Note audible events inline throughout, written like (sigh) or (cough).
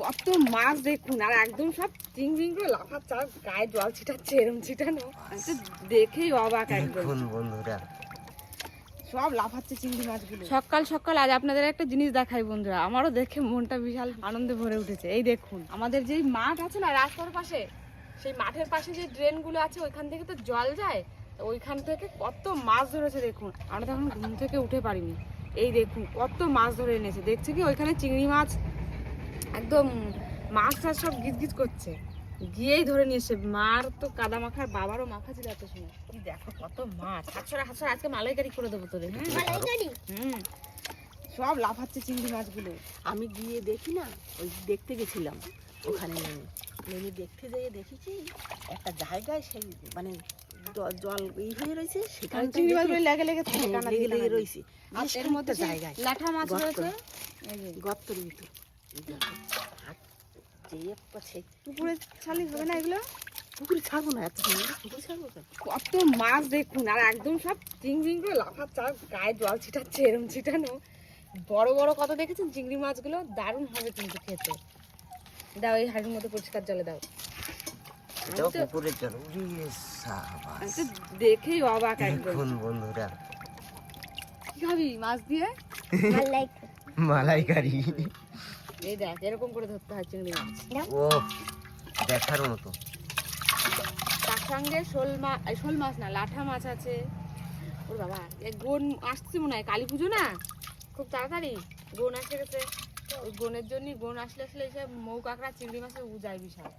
কত মাছ দেখুন আর একদম সব চিংড়ি করে লাফাচ্ছে আর গায়ে জল ছিটাচ্ছে এরম ছিটানো। আমি দেখেই অবাক একদম। বন্ধুরা। সব লাফাচ্ছে চিংড়ি মাছগুলো। সকাল সকাল আজ আপনাদের একটা জিনিস দেখাই বন্ধুরা আমারও দেখে মনটা বিশাল আনন্দে ভরে উঠেছে। এই দেখুন আমাদের যেই মাঠ আছে না রাস্তার পাশে সেই মাঠের পাশে যে ড্রেনগুলো আছে ওইখান থেকে তো জল যায় তো ওইখান থেকে কত মাছ ধরেছে দেখুন। আমরা তখন ঘুম থেকে উঠে পারিনি। এই দেখুন কত মাছ ধরে এনেছে। দেখছি কি ওইখানে চিংড়ি মাছ একদম মাছ টাছ সব গিজ গিজ করছে। গিয়েই ধরে নিয়ে এসে মার তো কাদা মাখার বাবারও মাখা ছিল এত সময়। কি দেখো কত মাছ। হাতছড়া হাতছড়া আজকে মালাইকারি করে দেবো তোরে হ্যাঁ? হুম। সব লাফাচ্ছে চিংড়ি মাছগুলো। আমি গিয়ে দেখি না ওই দেখতে গেছিলাম ওখানে নেমে নেমে দেখতে যেয়ে দেখেছি একটা জায়গায় সেই মানে জল ই হয়ে রয়েছে সেখানে চিংড়ি মাছগুলো লেগে লেগে থাকে লেগে লেগে রয়েছে। আর এর মধ্যে জায়গায়। লাঠা মাছ রয়েছে গর্তর ভিতর। পুকুরে ছালি হবে না এগুলো? পুকুরে ছাড়বো না এত পুকুরে ছাড়বো কত মাছ দেখুন আর একদম সব চিংড়ি করে লাফাচ্ছে আর গায়ে জল ছিটাচ্ছে এরম ছিটানো। বড় বড় কত দেখেছেন? চিংড়ি মাছগুলো দারুণ হবে কিন্তু খেতে। দাও এই হাড়ির মতো পরিষ্কার জলে দাও। দেখেই অবাক একদম। বন্ধুরা। কি খাবি মাছ দিয়ে? মালাইকারি। এই দেখ এরকম করে ধরতে হয় চিংড়ি মাছ। ও দেখার মতো। তার সঙ্গে শোল মাছ শোল মাছ না লাঠা মাছ আছে। ওর বাবা এই গোন আসছে মনে হয় কালী পুজো না? খুব তাড়াতাড়ি গোন আসে গেছে। ওই গোনের জন্যই গোন আসলে আসলে এসে মৌ কাঁকড়া চিংড়ি মাছে উজায় বিশাল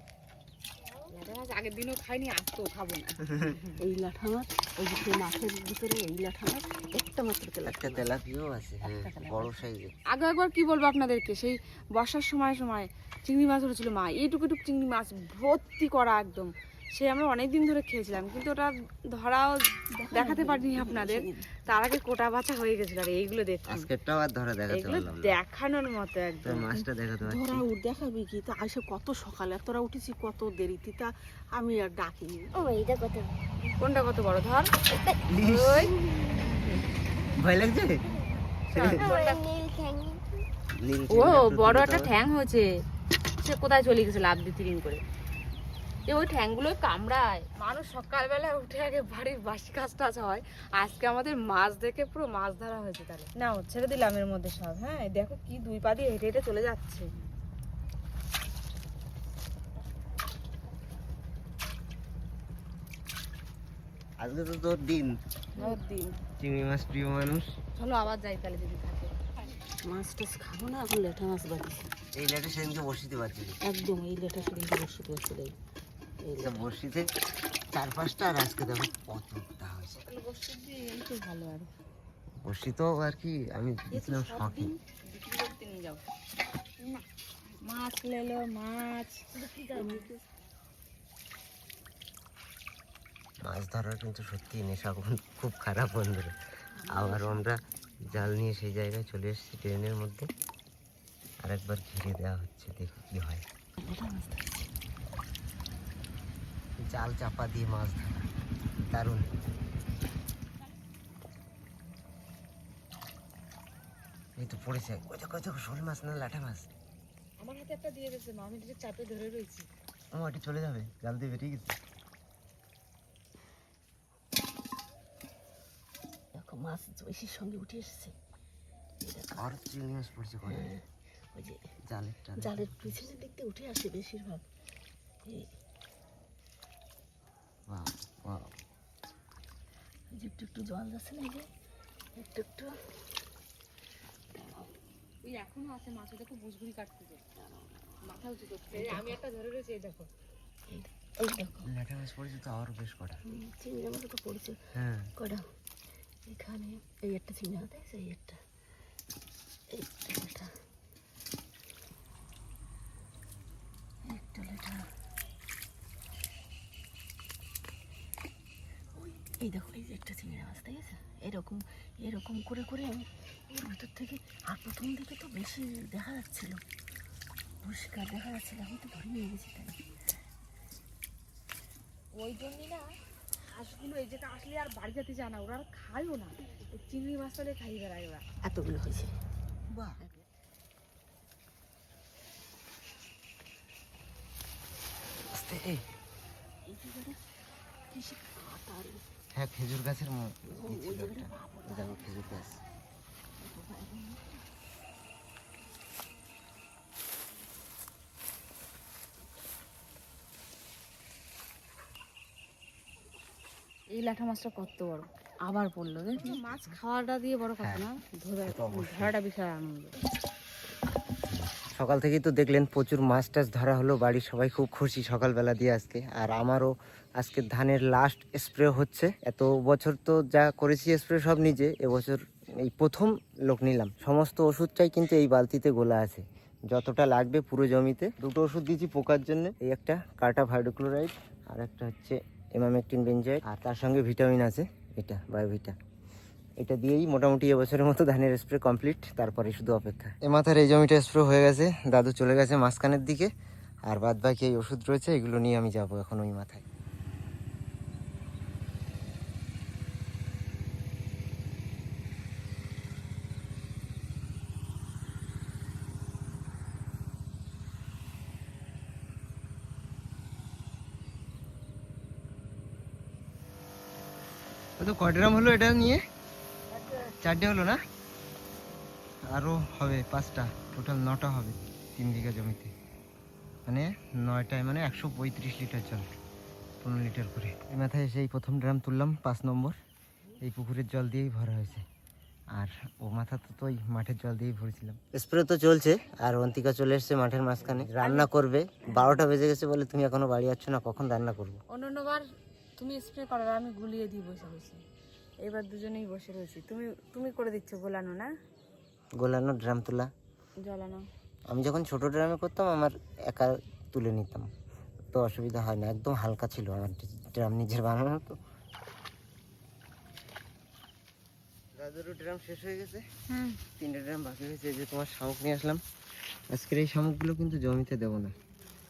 লাঠা মাছ আগের দিনও খাইনি আজকেও খাব না। (laughs) এই লাঠা মাছ ওই যে মাছের ভিতরে এই লাঠা মাছ একটা মাত্র তেলা একটা তেলাপিও আছে হ্যাঁ বড় সাইজের। আগে একবার কি বলব আপনাদেরকে সেই বর্ষার সময় সময় চিংড়ি মাছ ধরেছিল মা এইটুকু টুকু চিংড়ি মাছ ভর্তি করা একদম। সে আমরা অনেক দিন ধরে খেয়েছিলাম কিন্তু ওটা ধরাও দেখাতে পারিনি আপনাদের। তার আগে কোটা বাছা হয়ে গেছিল আর এইগুলো দেখুন। আজকেরটাও আর ধরে দেখাতে পারলাম না। দেখানোর মতো একদম। মাছটা দেখাতে পারছি। ধরা উঠ দেখাবি কি? তা আইসে কত সকালে আর তোরা উঠেছি কত দেরিতে তা আমি আর ডাকিনি। কোনটা কত বড়? ধর। ওই। ভয় লাগছে? ও বড় একটা ঠ্যাং হয়েছে। সে কোথায় চলে গেছে লাভ দিয়ে তিরিং করে? এ ওই ঠ্যাংগুলো কামড়ায়। মানুষ সকালবেলা উঠে আগে বাড়ির বাসি কাজ টাজ হয়। আজকে আমাদের মাছ দেখে পুরো মাছ ধরা হয়েছে তাহলে। নাও ছেড়ে দিলাম এর মধ্যে সব হ্যাঁ? দেখো কি দুই পা দিয়ে হেঁটে হেঁটে চলে যাচ্ছে। আজকে তো তোর দিন। ওর দিন। চিংড়ি মাছ প্রিয় মানুষ। চলো আবার যাই তাহলে যদি থাকে। মাছ টাছ খাব না এখন লেঠা মাছ বাঁধিছি এই লেটে সেদিনকে বসিতে পারছি একদম এই লেঠা সেদিনকে বসে বসে এই এই এটা চার পাঁচটা আর আজকে দেখো কতটা হয়েছে। তো আর। বসি তো আর কি আমি দিয়েছিলাম শখে। মাছ লেলো মাছ। মাছ ধরার কিন্তু সত্যি নেশা খুব খারাপ বন্ধুরা। আবার আমরা জাল নিয়ে সেই জায়গায় চলে এসেছি ট্রেনের মধ্যে। আরেকবার ঘিরে দেওয়া হচ্ছে দেখি কি হয়। জাল চাপা দিয়ে মাছ ধরা। দারুণ। এই তো পড়েছে। ওই দেখো দেখো শোল মাছ না লাঠা মাছ? আমার হাতে একটা দিয়ে গেছে মা আমি চাপে ধরে রয়েছি। ও ওটি চলে যাবে। জাল দিয়ে বেরিয়ে গেছে। দেখো মাছ ঐশীর সঙ্গে উঠে এসেছে। আর চিংড়ি মাছ পড়ছে করে হ্যাঁ, ওই যে জালের। জালের পিছনের দিক দিয়ে উঠে আসে বেশিরভাগ। এই একটু একটু জল যাচ্ছে না যে? একটু একটু। ওই এখনও আছে মাছ দেখো বুঝগুড়ি কাটতে যায় মাথা উঁচু করতে আমি একটা ধরে রয়েছি এই দেখো। এই এই দেখো। ল্যাটা মাছ পড়েছে তো আরও বেশ কটা। চিংড়ি মাছ তো পড়েছে। হ্যাঁ। কটা? এখানে এই একটা চিংড়ি মাছ দেখছ এই একটা। এই একটা লেঠা ওই এই দেখো এই যে একটা চিংড়ি মাছ দেখেছ এরকম এরকম করে করে আমি ওর ভেতর থেকে আর প্রথম দিকে তো বেশি দেখা যাচ্ছিল। পরিষ্কার দেখা যাচ্ছিল আমি তো ধরে নিয়ে গেছি তাই। ওই জন্যই না হাঁসগুলো এই জায়গা আসলে আর বাড়ি যেতে চায় না ওরা আর খায়ও না। চিংড়ি মাছ তাহলে খাই বেড়ায় ওরা এতগুলো হয়েছে। বাহ। এই। একেবারে কিসে কাটা রে হ্যাঁ খেজুর গাছের ছিল একটা দেখো খেজুর গাছ। এই লাঠা মাছটা কত বড়? আবার পড়ল মাছ খাওয়াটা দিয়ে বড় কথা না ধরে ধরাটা বিশাল আনন্দ। সকাল থেকেই তো দেখলেন প্রচুর মাছ টাছ ধরা হলো, বাড়ির সবাই খুব খুশি সকালবেলা দিয়ে আজকে। আর আমারও আজকে ধানের লাস্ট স্প্রে হচ্ছে। এত বছর তো যা করেছি স্প্রে সব নিজে, এবছর এই প্রথম লোক নিলাম। সমস্ত ওষুধটাই কিন্তু এই বালতিতে গোলা আছে। যতটা লাগবে পুরো জমিতে। দুটো ওষুধ দিয়েছি পোকার জন্য। এই একটা কাটা ভাইডোক্লোরাইড আর একটা হচ্ছে এমামেকটিন বেঞ্জয়েড আর তার সঙ্গে ভিটামিন আছে, এটা বায়োভিটা এটা দিয়েই মোটামুটি এবছরের মতো ধানের স্প্রে কমপ্লিট তারপরে শুধু অপেক্ষা। এ মাথার এই জমিটা স্প্রে হয়ে গেছে দাদু চলে গেছে মাঝখানের দিকে আর বাদ বাকি এই ওষুধ রয়েছে এগুলো নিয়ে আমি যাব এখন ওই মাথায়। তো কয় হলো এটা নিয়ে? চারটে হলো না? আরও হবে পাঁচটা। টোটাল নটা হবে তিন বিঘা জমিতে। মানে নয়টায় মানে একশো পঁয়ত্রিশ লিটার জল পনেরো লিটার করে। এই মাথায় এসে এই প্রথম ড্রাম তুললাম পাঁচ নম্বর। এই পুকুরের জল দিয়েই ভরা হয়েছে। আর ও মাথা তো তো ওই মাঠের জল দিয়েই ভরেছিলাম। স্প্রে তো চলছে আর অন্তিকা চলে এসছে মাঠের মাঝখানে। রান্না করবে। বারোটা বেজে গেছে বলে তুমি এখনও বাড়ি যাচ্ছ না কখন রান্না করব? অন্যান্যবার তুমি স্প্রে করো আমি গুলিয়ে দিই বসে বসে। এবার দুজনেই বসে রয়েছি। তুমি তুমি করে দিচ্ছ গোলানো না? গোলানো ড্রাম তোলা। জ্বালানো। আমি যখন ছোট ড্রামে করতাম আমার একা তুলে নিতাম। তো অসুবিধা হয় না একদম হালকা ছিল আমার ড্রাম নিজের বানানো তো। দাদুরও ড্রাম শেষ হয়ে গেছে। হুম। তিনটে ড্রাম বাকি হয়েছে যে তোমার শামুক নিয়ে আসলাম। আজকের এই শামুকগুলো কিন্তু জমিতে দেবো না।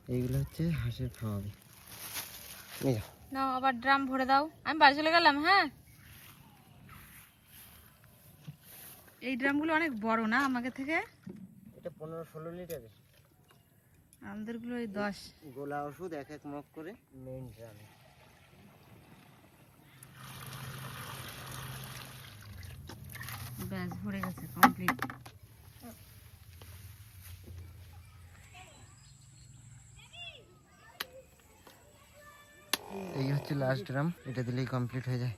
এইগুলো হচ্ছে হাঁসের খাওয়াবে। নিয়ে যাও। নাও আবার ড্রাম ভরে দাও। আমি বাড়ি চলে গেলাম হ্যাঁ? এই ড্রামগুলো অনেক বড় না আমাকে থেকে? এটা পনেরো ষোলো লিটারের আমাদেরগুলো ওই দশ। গোলা ওষুধ এক এক মগ করে মেইন ড্রামে ব্যাস ভরে গেছে কমপ্লিট এই হচ্ছে লাস্ট ড্রাম এটা দিলেই কমপ্লিট হয়ে যায়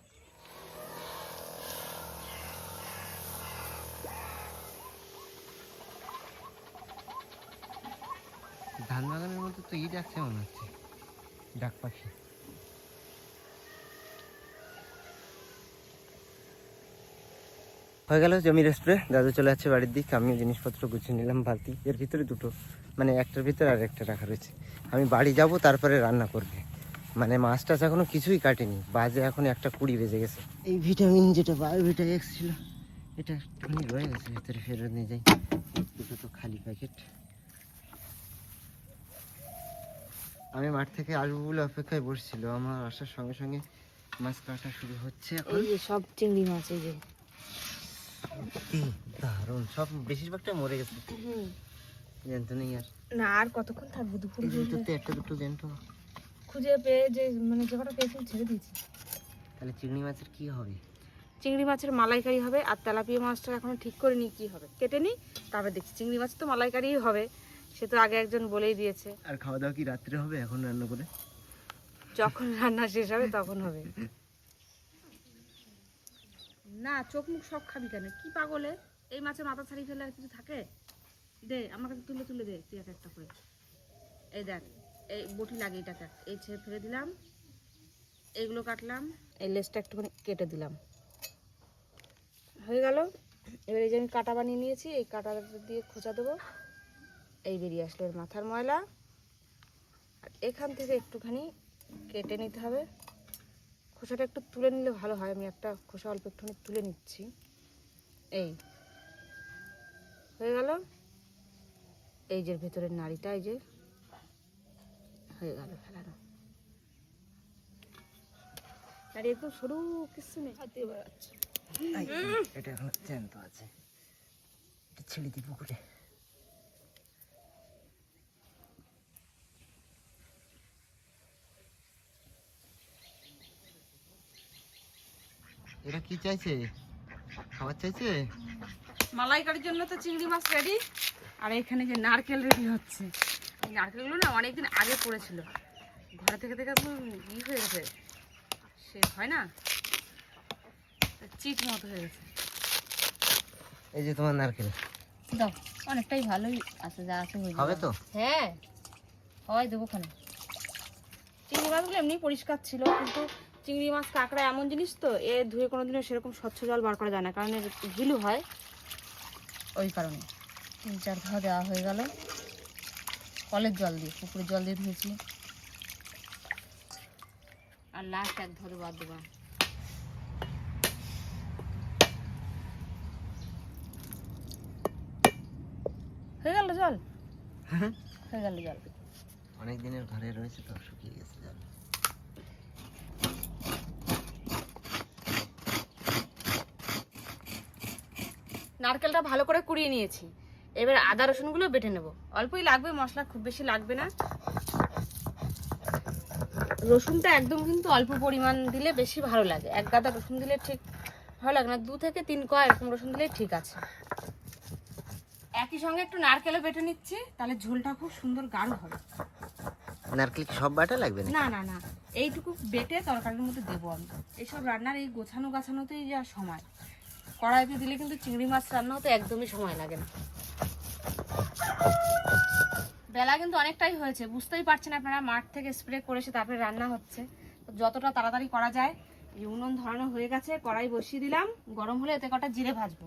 ধান বাগানের মধ্যে তো ই ডাকছে মনে হচ্ছে ডাক পাখি। হয়ে গেল জমির স্প্রে দাদু চলে যাচ্ছে বাড়ির দিক। আমিও জিনিসপত্র গুছিয়ে নিলাম বালতি। এর ভিতরে দুটো মানে একটার ভিতরে আর একটা রাখা রয়েছে। আমি বাড়ি যাব তারপরে রান্না করবে। মানে মাছ টাছ এখনও কিছুই কাটেনি। বাজে এখন একটা কুড়ি বেজে গেছে। এই ভিটামিন যেটা বায়োভিটা এক্স ছিল এটা একটুখানি রয়ে গেছে ভিতরে ফেরত নিয়ে যাই। দুটো তো খালি প্যাকেট। আমি মাঠ থেকে আসব বলে অপেক্ষায় বসছিল। আমার আসার সঙ্গে সঙ্গে মাছ কাটা শুরু হচ্ছে এখন। এই যে সব চিংড়ি মাছ এই যে। দারুণ। সব বেশিরভাগটা মরে গেছে। জানতো নেই আর। না আর কতক্ষণ থাকব? দুপুর দুটোতে একটা দুটো জানতো খুঁজে পেয়ে যে মানে যে কটা পেয়েছি ছেড়ে দিয়েছি। তাহলে চিংড়ি মাছের কি হবে? চিংড়ি মাছের মালাইকারি হবে আর তেলাপিয়া মাছটা এখনও ঠিক করে নি কি হবে। কেটে নি তারপরে দেখছি। চিংড়ি মাছ তো মালাইকারি হবে। সে তো আগে একজন বলেই দিয়েছে। আর খাওয়া দাওয়া কি রাত্রে হবে এখন রান্না করে? যখন রান্না শেষ হবে তখন হবে। না চোখ মুখ সব খাবি কেন? কি পাগলে? এই মাছের মাথা ছাড়িয়ে ফেলে আর কিছু থাকে? দে আমার কাছে তুলে তুলে দে তুই এক একটা করে। এই দেখ এই বটি লাগে এটাকে এই ছেড়ে ফেলে দিলাম। এইগুলো কাটলাম। এই লেসটা একটুখানি কেটে দিলাম। হয়ে গেল। এবার এই যে আমি কাটা বানিয়ে নিয়েছি এই কাটাটা দিয়ে খোঁচা দেবো। এই বেরিয়ে আসলো এর মাথার ময়লা। আর এখান থেকে একটুখানি কেটে নিতে হবে। খোসাটা একটু তুলে নিলে ভালো হয়। আমি একটা খোসা অল্প একটুখানি তুলে নিচ্ছি। এই হয়ে গেল। এই যে ভেতরের নাড়িটা এই যে হয়ে গেল ফেলানো। নাড়ি একদম সরু কিছু নেই। হাতে বেড়াচ্ছে। এটা এখন জ্যান্ত আছে। এটা ছেড়ে দিই পুকুরে। এটা কি চাইছে? খাবার চাইছে? মালাইকারির জন্য তো চিংড়ি মাছ রেডি আর এখানে যে নারকেল রেডি হচ্ছে। এই নারকেলগুলো না অনেকদিন আগে পড়েছিল। ঘরে থেকে থেকে ই হয়ে গেছে। সে হয় না? চিট মতো হয়ে গেছে। এই যে তোমার নারকেল। দাও অনেকটাই ভালোই আছে যা আছে হয়ে হবে তো? হ্যাঁ হয় দেবো খানে চিংড়ি মাছগুলো এমনি পরিষ্কার ছিল কিন্তু চিংড়ি মাছ কাঁকড়া এমন জিনিস তো এ ধুয়ে কোনোদিনও সেরকম স্বচ্ছ জল বার করা যায় না। কারণ এর ঘিলু হয় ওই কারণে। তিন চার ধোয়া দেওয়া হয়ে গেল। কলের জল দিয়ে পুকুরের জল দিয়ে ধুয়েছি। আর লাস্ট এক ধরে বাদ দেবো। হয়ে গেল জল? হয়ে। গেল জল। অনেক দিনের ঘরে রয়েছে তো শুকিয়ে গেছে জল নারকেলটা ভালো করে কুড়িয়ে নিয়েছি। এবার আদা রসুনগুলো বেটে নেব। অল্পই লাগবে মশলা খুব বেশি লাগবে না। রসুনটা একদম কিন্তু অল্প পরিমাণ দিলে বেশি ভালো লাগে। এক গাদা রসুন দিলে ঠিক ভালো লাগে না। দু থেকে তিন কোয়া এরকম রসুন দিলে ঠিক আছে। একই সঙ্গে একটু নারকেলও বেটে নিচ্ছি তাহলে ঝোলটা খুব সুন্দর গাঢ় হবে। নারকেল সব বাটা লাগবে না না না না। এইটুকু বেটে তরকারির মধ্যে দেবো আমি। এইসব রান্নার এই গোছানো গাছানোতেই যা সময়। কড়াইতে দিলে কিন্তু চিংড়ি মাছ রান্না হতে একদমই সময় লাগে না। বেলা কিন্তু অনেকটাই হয়েছে, বুঝতেই পারছেন আপনারা, মাঠ থেকে স্প্রে করেছে, তারপরে রান্না হচ্ছে। যতটা তাড়াতাড়ি করা যায়, এই উনুন ধরানো হয়ে গেছে, কড়াই বসিয়ে দিলাম, গরম হলে এতে কটা জিরে ভাজবো।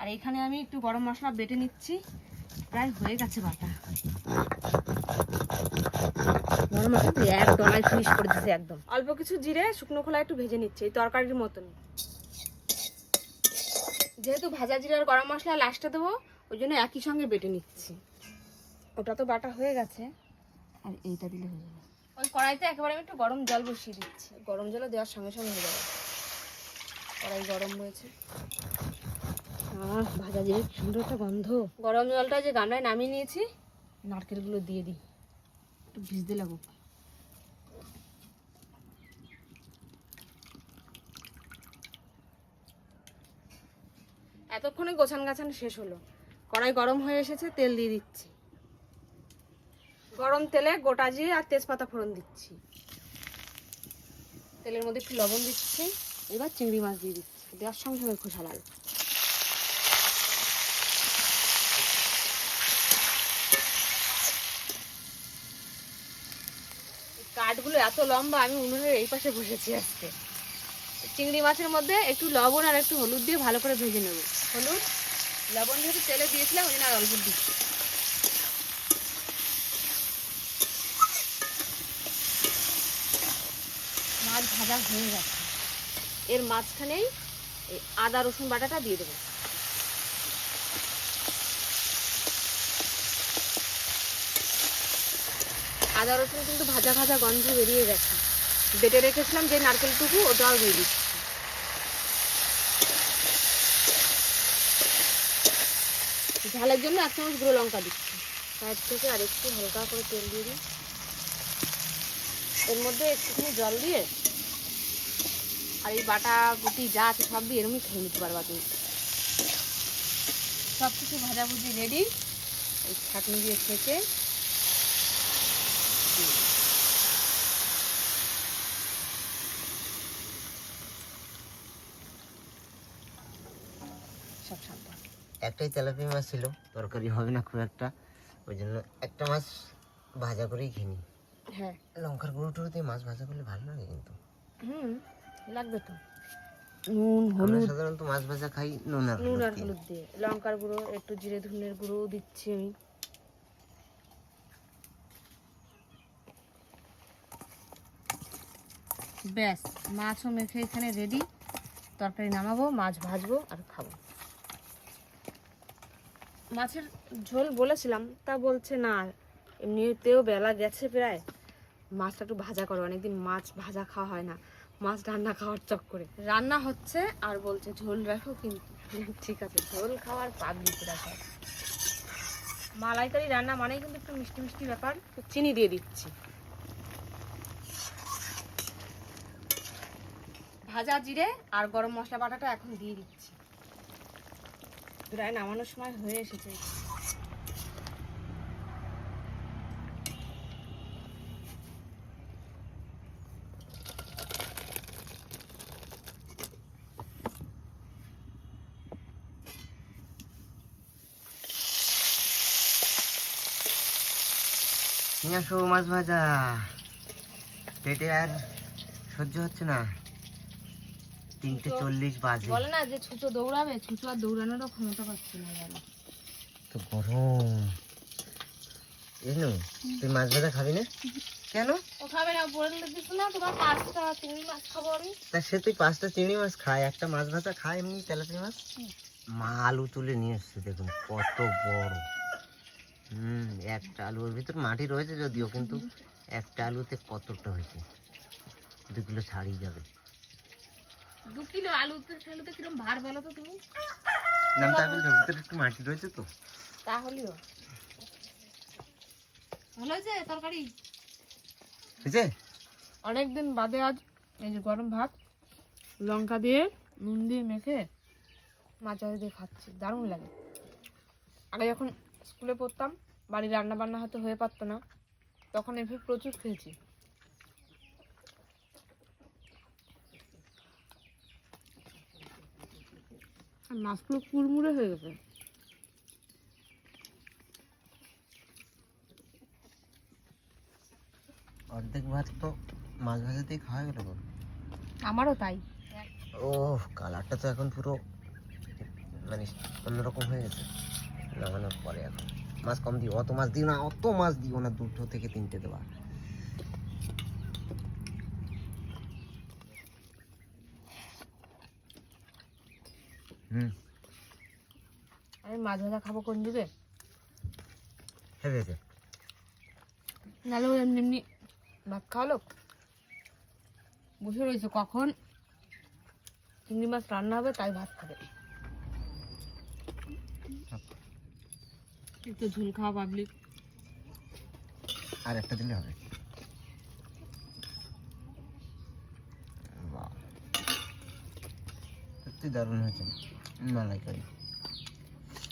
আর এখানে আমি একটু গরম মশলা বেটে নিচ্ছি, প্রায় হয়ে গেছে বাটা। গরম মশলা এক করে একদম। অল্প কিছু জিরে, শুকনো খোলা একটু ভেজে নিচ্ছে, এই তরকারির মতন যেহেতু ভাজা জিরে আর গরম মশলা লাস্টে দেবো ওই জন্য একই সঙ্গে বেটে নিচ্ছি। ওটা তো বাটা হয়ে গেছে আর এইটা দিলে হয়ে যাবে। ওই কড়াইতে একেবারে আমি একটু গরম জল বসিয়ে দিচ্ছি। গরম জলও দেওয়ার সঙ্গে সঙ্গে হয়ে যাবে। কড়াই গরম হয়েছে আহ ভাজা জিরে সুন্দর একটা গন্ধ। গরম জলটা যে গামলায় নামিয়ে নিয়েছি নারকেলগুলো দিয়ে দিই। একটু ভিজতে লাগুক। এতক্ষণে গোছান গাছান শেষ হলো। কড়াই গরম হয়ে এসেছে, তেল দিয়ে দিচ্ছি। গরম তেলে গোটা জিরে আর তেজপাতা ফোড়ন দিচ্ছি। তেলের মধ্যে একটু লবণ দিচ্ছি, এবার চিংড়ি মাছ দিয়ে দিচ্ছি। দেওয়ার সঙ্গে সঙ্গে খোসা লাল কাঠগুলো এত লম্বা, আমি উনুনের এই পাশে বসেছি আজকে। চিংড়ি মাছের মধ্যে একটু লবণ আর একটু হলুদ দিয়ে ভালো করে ভেজে নেব। হলুদ, লবণ যেহেতু তেলে দিয়েছিলাম, ওই জন্য আর অল্প দিচ্ছি। মাছ ভাজা হয়ে গেছে। এর মাঝখানেই এই আদা, রসুন বাটাটা দিয়ে দেবো। আদা, রসুন কিন্তু ভাজা ভাজা গন্ধ বেরিয়ে গেছে। বেটে রেখেছিলাম যে নারকেলটুকু, ওটাও দিয়ে দিচ্ছি। ঝালের জন্য এক চামচ গুঁড়ো লঙ্কা দিচ্ছি। তার থেকে আর একটু হালকা করে তেল দিয়ে দিই। এর মধ্যে একটুখানি জল দিয়ে আর এই বাটা গুটি যা আছে সব দিয়ে এরমই খেয়ে নিতে পারবা তুমি। সব কিছু ভাজাভুজি রেডি এই ছাটনি দিয়ে ছেঁকে একটাই তেলাপিয়া মাছ ছিল তরকারি হবে না খুব একটা ওই জন্য একটা মাছ ভাজা করেই খেয়ে নিই হ্যাঁ। লঙ্কার গুঁড়ো টুড়ো দিয়ে মাছ ভাজা করলে ভালো লাগে কিন্তু। হুম লাগবে তো। নুন হলুদ। সাধারণত মাছ ভাজা খাই নুন আর নুন আর হলুদ দিয়ে। লঙ্কার গুঁড়ো একটু জিরে ধনের গুঁড়ো দিচ্ছি আমি। ব্যাস মাছও মেখে এখানে রেডি তরকারি নামাবো মাছ ভাজবো আর খাব। মাছের ঝোল বলেছিলাম তা বলছে না এমনিতেও বেলা গেছে প্রায়। মাছটা একটু ভাজা করো অনেকদিন মাছ ভাজা খাওয়া হয় না। মাছ রান্না খাওয়ার চক্করে রান্না হচ্ছে আর বলছে ঝোল রাখো কিন্তু। (laughs) ঠিক আছে ঝোল খাওয়ার পাগলি রাখো মালাইকারি রান্না মানেই কিন্তু একটু মিষ্টি মিষ্টি ব্যাপার। তো চিনি দিয়ে দিচ্ছি। ভাজা জিরে আর গরম মশলা বাটাটা এখন দিয়ে দিচ্ছি। প্রায় নামানোর সময় হয়ে এসেছে। নিয়ে আসো মাছ ভাজা। পেটে আর সহ্য হচ্ছে না। তিনটে চল্লিশ বাজে। বলে না যে ছুচো দৌড়াবে ছুচো আর দৌড়ানোরও ক্ষমতা পাচ্ছি না জানো তো গরম। এনো তুই মাছ ভাজা খাবি না? কেন? ও খাবে না বলে দিচ্ছ না তোমার পাঁচটা চিংড়ি মাছ খাব আমি। তা সে তুই পাঁচটা চিংড়ি মাছ খায় একটা মাছ ভাজা খায় এমনি তেলাপিয়া মাছ? মা আলু তুলে নিয়ে এসছে দেখুন কত বড়। হুম একটা আলু ওর ভিতর মাটি রয়েছে যদিও কিন্তু একটা আলুতে কতটা হয়েছে? দু কিলো ছাড়িয়ে যাবে। দু কিলো কিরম ভার বলো তো তুমি? নাম তাহলে ভিতরে একটু মাটি রয়েছে তো। তাহলেও। ভালো হয়েছে তরকারি? অনেকদিন বাদে আজ এই যে গরম ভাত লঙ্কা দিয়ে নুন দিয়ে মেখে মাছ দিয়ে খাচ্ছি। দারুণ লাগে। আগে যখন স্কুলে পড়তাম বাড়ির রান্না বান্না হয়তো হয়ে পারতো না তখন এভাবে প্রচুর খেয়েছি। আর মাছগুলো কুড়মুড়ে হয়ে গেছে। অর্ধেক ভাত তো মাছ ভাজা দিয়ে খাওয়া গেল আমারও তাই। ও কালারটা তো এখন পুরো মানে অন্যরকম হয়ে গেছে। লাগানোর পরে এখন। মাছ কম দিও অত মাছ দিও না অত মাছ দিও না দুটো থেকে তিনটে দেওয়া। হুম। আমি মাছ ভাজা খাব কোন দিবে হেভি হয়েছে নাহলে ওই এমনি এমনি ভাত খাওয়ালো বসে রয়েছে কখন চিংড়ি মাছ রান্না হবে তাই ভাত খাবে। একটু ঝোল খাওয়া পাবলিক আর একটা দিলে হবে। সত্যি দারুণ হয়েছে। মালাইকারি।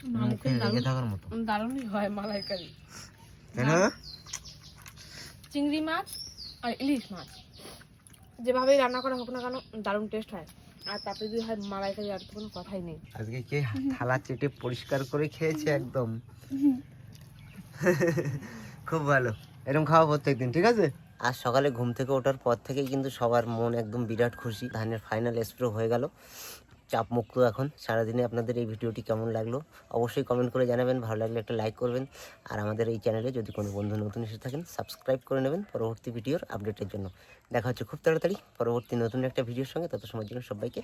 মুখে লেগে থাকার মতো। দারুণই হয় মালাইকারি। কেন? চিংড়ি মাছ আর ইলিশ মাছ। যেভাবেই রান্না করা হোক না কেন দারুণ টেস্ট হয়। আর তাতে যদি হয় মালাইকারি আর কোনো কথাই নেই। আজকে কে থালা চেটে পরিষ্কার করে খেয়েছে একদম। (laughs) খুব ভালো। এরকম খাওয়া প্রত্যেকদিন ঠিক আছে? আর সকালে ঘুম থেকে ওঠার পর থেকেই কিন্তু সবার মন একদম বিরাট খুশি। ধানের ফাইনাল স্প্রে হয়ে গেল। চাপ মুক্ত এখন। সারাদিনে আপনাদের এই ভিডিওটি কেমন লাগল অবশ্যই কমেন্ট করে জানাবেন। ভালো লাগলে একটা লাইক করবেন। আর আমাদের এই চ্যানেলে যদি কোনো বন্ধু নতুন এসে থাকেন সাবস্ক্রাইব করে নেবেন পরবর্তী ভিডিওর আপডেটের জন্য। দেখা হচ্ছে খুব তাড়াতাড়ি পরবর্তী নতুন একটা ভিডিওর সঙ্গে। তত সময়ের জন্য সবাইকে